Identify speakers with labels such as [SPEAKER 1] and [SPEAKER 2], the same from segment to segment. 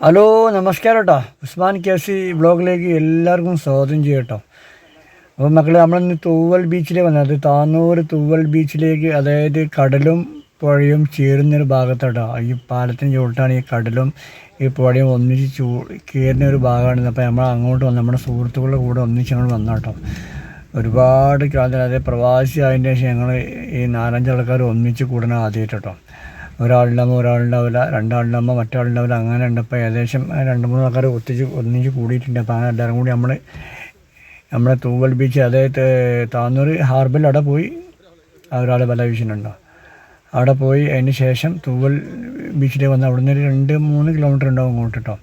[SPEAKER 1] Hello നമസ്കാരം കേട്ടോ ഉസ്മാൻ കേസി ബ്ലോഗിലേക്ക് എല്ലാവർക്കും സ്വാഗതം ചെയ്യും കേട്ടോ അപ്പോൾ മക്കളെ നമ്മളിന്ന് തൂവൽ ബീച്ചിലേക്ക് വന്നത് താന്നൂർ തൂവൽ ബീച്ചിലേക്ക് അതായത് കടലും പുഴയും ചേരുന്നൊരു ഭാഗത്താട്ടോ. ഈ പാലത്തിന് ചുവട്ടാണ് ഈ കടലും ഈ പുഴയും ഒന്നിച്ച് ചൂ കയറുന്ന ഒരു ഭാഗമാണ്. അപ്പോൾ നമ്മൾ അങ്ങോട്ട് വന്ന് നമ്മുടെ സുഹൃത്തുക്കളുടെ കൂടെ ഒന്നിച്ച് ഞങ്ങൾ വന്നു കേട്ടോ ഒരുപാട് കാലം അതായത് പ്രവാസി ആയതിന്റെ ശേഷം ഞങ്ങൾ ഈ നാലഞ്ച് ആൾക്കാർ ഒന്നിച്ച് കൂടണം ആദ്യമായിട്ട് കേട്ടോ ഒരാളുണ്ടാകുമ്പോൾ ഒരാളുണ്ടാവില്ല രണ്ടാളുണ്ടാകുമ്പോൾ മറ്റാളുണ്ടാവില്ല അങ്ങനെ ഉണ്ടപ്പോൾ ഏകദേശം രണ്ട് മൂന്ന് ആൾക്കാർ ഒത്തിച്ച് ഒന്നിച്ച് കൂടിയിട്ടുണ്ട്. അപ്പോൾ അങ്ങനെ എല്ലാവരും കൂടി നമ്മൾ നമ്മളെ തൂവൽ ബീച്ച് അതായത് താന്നൂർ ഹാർബറിൽ അവിടെ പോയി ഒരാൾ വല വീശുന്നുണ്ടോ? അവിടെ പോയി അതിന് ശേഷം തൂവൽ ബീച്ചിലേക്ക് വന്ന് അവിടെ നിന്ന് രണ്ട് മൂന്ന് കിലോമീറ്റർ ഉണ്ടാവും അങ്ങോട്ട് കേട്ടോ.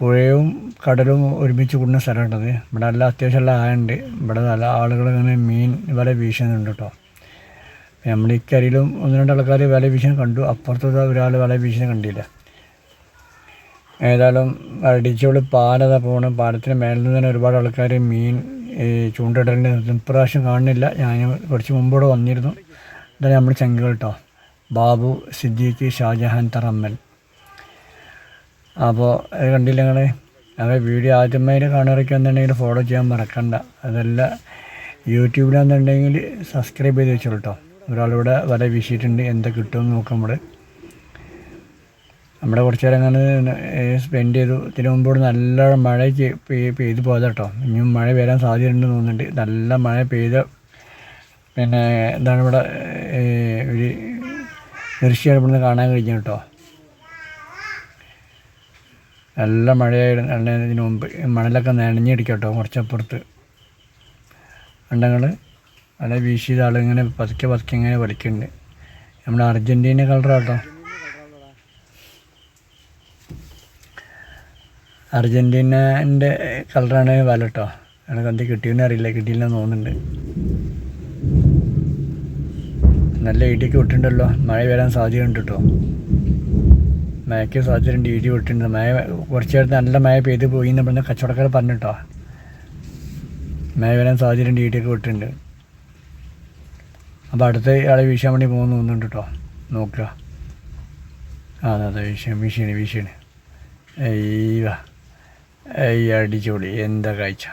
[SPEAKER 1] പുഴയും കടലും ഒരുമിച്ച് കൂടുന്ന സ്ഥലമുണ്ടത് ഇവിടെ നല്ല അത്യാവശ്യമുള്ള ആയുണ്ട് ഇവിടെ നല്ല ആളുകൾ ഇങ്ങനെ മീൻ വല വീശുന്നുണ്ട് കേട്ടോ. നമ്മൾ ഈ കരിയിലും ഒന്ന് രണ്ട് ആൾക്കാർ വില ഭീഷണി കണ്ടു. അപ്പുറത്തത് ഒരാൾ വില ഭീഷണി കണ്ടില്ല. ഏതായാലും അടിച്ചോളി പാലത പോകണം പാലത്തിന് മേലിൽ നിന്ന് തന്നെ ഒരുപാട് ആൾക്കാർ മീൻ ചൂണ്ടയിടലിന്റെ ഇപ്രാവശ്യം കാണുന്നില്ല. ഞാൻ കുറച്ച് മുമ്പോടെ വന്നിരുന്നു. ഇതാണ് നമ്മൾ ചങ്കുകൾ കേട്ടോ ബാബു സിദ്ദീഖ് ഷാജഹാൻ തറമ്മൽ. അപ്പോൾ അത് കണ്ടില്ല നിങ്ങൾ ഞങ്ങൾ വീഡിയോ ആദ്യമായി കാണുകയൊക്കെ എന്നുണ്ടെങ്കിൽ ഫോളോ ചെയ്യാൻ മറക്കണ്ട. അതല്ല യൂട്യൂബിലാണെന്നുണ്ടെങ്കിൽ സബ്സ്ക്രൈബ് ചെയ്ത് വെച്ചോളൂ കേട്ടോ ഒരാളിവിടെ വല വീശിയിട്ടുണ്ട് എന്താ കിട്ടുമെന്ന് നോക്കാം നമ്മുടെ നമ്മുടെ കുറച്ച് നേരം അങ്ങനെ സ്പെൻഡ് ചെയ്തു. ഇതിനു മുമ്പോട് നല്ല മഴ പെയ്തു പോയത് കേട്ടോ ഇനിയും മഴ വരാൻ സാധ്യതയുണ്ടെന്ന് തോന്നുന്നുണ്ട്. നല്ല മഴ പെയ്ത പിന്നെ എന്താണ് ഇവിടെ ഒരു ദൃശ്യമാണ് ഇവിടുന്ന് കാണാൻ കഴിഞ്ഞു കേട്ടോ. നല്ല മഴയായിരുന്നു. ഇതിനു മുമ്പ് മണലൊക്കെ നനഞ്ഞിടിക്കും കേട്ടോ കുറച്ചപ്പുറത്ത്. ഉണ്ടങ്ങൾ നല്ല വീശിയത് ആളിങ്ങനെ പതുക്കെ പതുക്കെ ഇങ്ങനെ വലിക്കുന്നുണ്ട്. നമ്മുടെ അർജന്റീന കളറാട്ടോ അർജന്റീനന്റെ കളറാണ് വല കേട്ടോ എനിക്ക് എന്ത് കിട്ടിയെന്ന് അറിയില്ല. കിട്ടിയില്ലെന്ന് തോന്നുന്നുണ്ട്. നല്ല ഇടിയൊക്കെ വിട്ടിട്ടുണ്ടല്ലോ. മഴ വരാൻ സാധ്യതയുണ്ട് കേട്ടോ മഴയ്ക്ക് സാധ്യതയുണ്ട്. ഇടി വിട്ടിട്ടുണ്ട്. മഴ കുറച്ച് നേരത്തെ നല്ല മഴ പെയ്ത് പോയി എന്ന് പറഞ്ഞ കച്ചവടക്കാർ പറഞ്ഞിട്ടോ മഴ വരാൻ സാധ്യതയുണ്ട്. ഇടിയൊക്കെ വിട്ടിട്ടുണ്ട്. അപ്പോൾ അടുത്ത ആളെ വീശാൻ വേണ്ടി പോകുന്നു തോന്നുന്നുണ്ട് കേട്ടോ. നോക്കുക. ആ അതെ അതെ വീശാൻ വീശിയാണ് വീശിയാണ് അയ്യ അയ്യ അടിച്ചോളി എന്താ കാഴ്ച?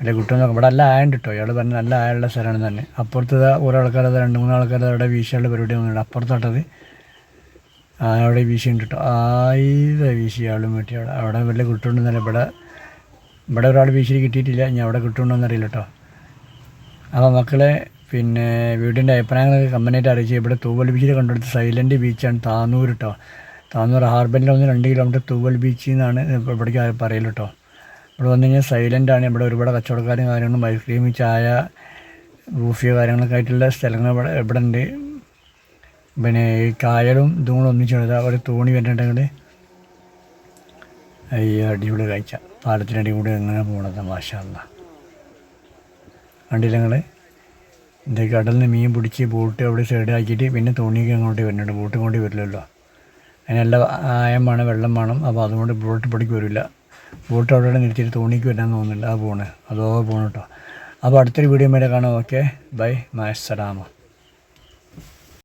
[SPEAKER 1] അല്ലെ കുട്ടി നോക്കാം ഇവിടെ നല്ല ആയുണ്ട് കേട്ടോ. ഇയാൾ പറഞ്ഞ നല്ല ആയുള്ള സ്ഥലമാണ് തന്നെ. അപ്പുറത്ത് ആൾക്കാർ അത് രണ്ട് മൂന്ന് ആൾക്കാർ അവിടെ വീശിയുള്ള പരിപാടി വന്നിട്ടുണ്ട്. അപ്പുറത്തോട്ടത്. ആ അവിടെ വീശിയുണ്ട് കേട്ടോ. ആയിര വീശി ആളും വെട്ടി അവിടെ അവിടെ വല്ല കിട്ടുന്നുണ്ടെന്നല്ല ഇവിടെ ഇവിടെ ഒരാൾ വീശി കിട്ടിയിട്ടില്ല. ഇനി അവിടെ കിട്ടുന്നുണ്ടോയെന്നറിയില്ല കേട്ടോ. അപ്പോൾ മക്കളെ പിന്നെ വീടിന്റെ അഭിപ്രായങ്ങളൊക്കെ കമ്പനിയായിട്ട് അറിയിച്ചു ഇവിടെ തൂവൽ ബീച്ചിൽ കണ്ടെടുത്ത് സൈലന്റ് ബീച്ചാണ് താന്നൂർ കേട്ടോ താന്നൂർ ഹാർബറിൽ ഒന്ന് രണ്ട് കിലോമീറ്റർ തൂവൽ ബീച്ചിൽ നിന്നാണ് ഇവിടേക്ക് പറയൽ കേട്ടോ ഇവിടെ വന്നു കഴിഞ്ഞാൽ സൈലന്റാണ് ഇവിടെ ഒരുപാട് കച്ചവടക്കാരും കാര്യങ്ങളും ഐസ്ക്രീം ചായ ബൂഫിയോ കാര്യങ്ങളൊക്കെ ആയിട്ടുള്ള സ്ഥലങ്ങൾ ഇവിടെ ഇവിടെ ഉണ്ട് പിന്നെ ഈ കായലും ഇതും കൂടെ ഒന്നിച്ചെടുത്താൽ ഒരു തോണി വരുന്നുണ്ടെങ്കിൽ അയ്യ അടിപൊളി കാഴ്ച. പാലത്തിനടി കൂടി എങ്ങനെ പോകണത് മാഷാല്ല കണ്ടില്ല നിങ്ങൾ ഇത് കടലിൽ മീൻ പിടിച്ച് ബോട്ട് അവിടെ സൈഡാക്കിയിട്ട് പിന്നെ തോണിയൊക്കെ അങ്ങോട്ട് വരുന്നുണ്ട് ബോട്ട് കൊണ്ട് വരില്ലല്ലോ. അതിനെല്ലാം ആയം വേണം വെള്ളം വേണം. അപ്പോൾ അതുകൊണ്ട് ബോട്ട് പിടിക്ക് വരില്ല. ബോട്ട് അവിടെ നിർത്തിയിട്ട് തോണിക്ക് വരാൻ തോന്നുന്നില്ല. ആ പോണ്. അതോ പോണ് കേട്ടോ. അപ്പോൾ അടുത്തൊരു വീഡിയോ മേലെ കാണാം. ഓക്കെ. ബൈ. മാസ്സലാമ